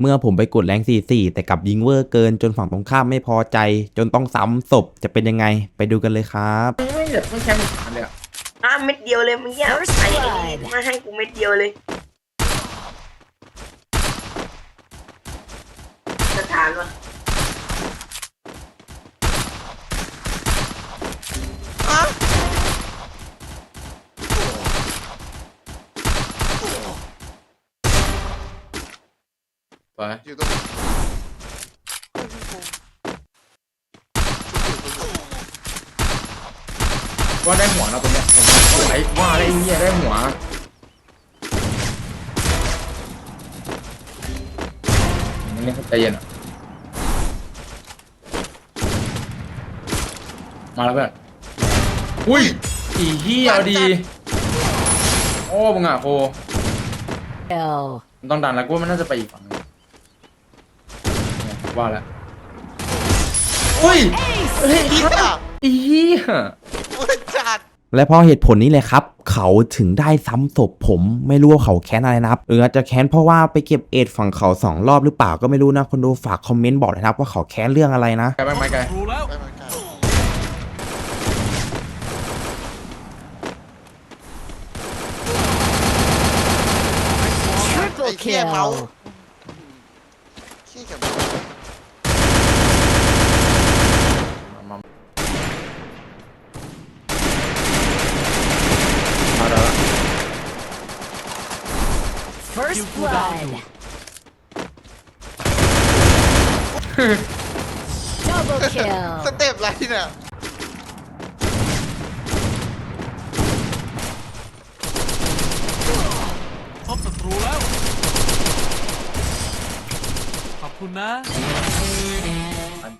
เมื่อผมไปกดแรง 44 แต่กลับยิงเวอร์เกินจนฝั่งตรงข้ามไม่พอใจ จนต้องซ้ำศพจะเป็นยังไงไปดูกันเลยครับ ไม่แบบต้องแชมป์สามเลยอะอะเม็ดเดียวเลยเมื่อกี้ First ไอ้ blood มาให้กูเม็ดเดียวเลยสถานวะ ไปอยู่ตรงนี้ว่าได้หัวเราตรงเนี้ยไอ้ว่าได้เงี้ยได้หัวนี่ใจเย็นอะมาแล้วเพื่อนอุ้ยอีเหี้ยเอาดี โอ้มึงอะโค Kill. มันต้องดันแล้วกูว่ามันน่าจะไปอีกฝั่งหนึงเนี่ย ว่าแล้วอุ้ยเฮียอีเหี้ยพูดจัดและเพราะเหตุผลนี้เลยครับ เขาถึงได้ซ้ำศพผมไม่รู้ว่าเขาแค้นอะไรนะครับหรืออาจจะแค้นเพราะว่าไปเก็บเอ็ดฝั่งเขาสองรอบหรือเปล่าก็ไม่รู้นะคนดูฝากคอมเมนต์บอกเลยนะครับว่าเขาแค้นเรื่องอะไรนะไกลไปไหมไกลรู้แล้วไปมากันไอ้ Triple เฮียเมาส์ kill. ขี้กับ มามามาแล้ว First blood. Double ส kill. เต็ปอะไรเนี่ยพบศัตรูแล้ว ขอบคุณนะ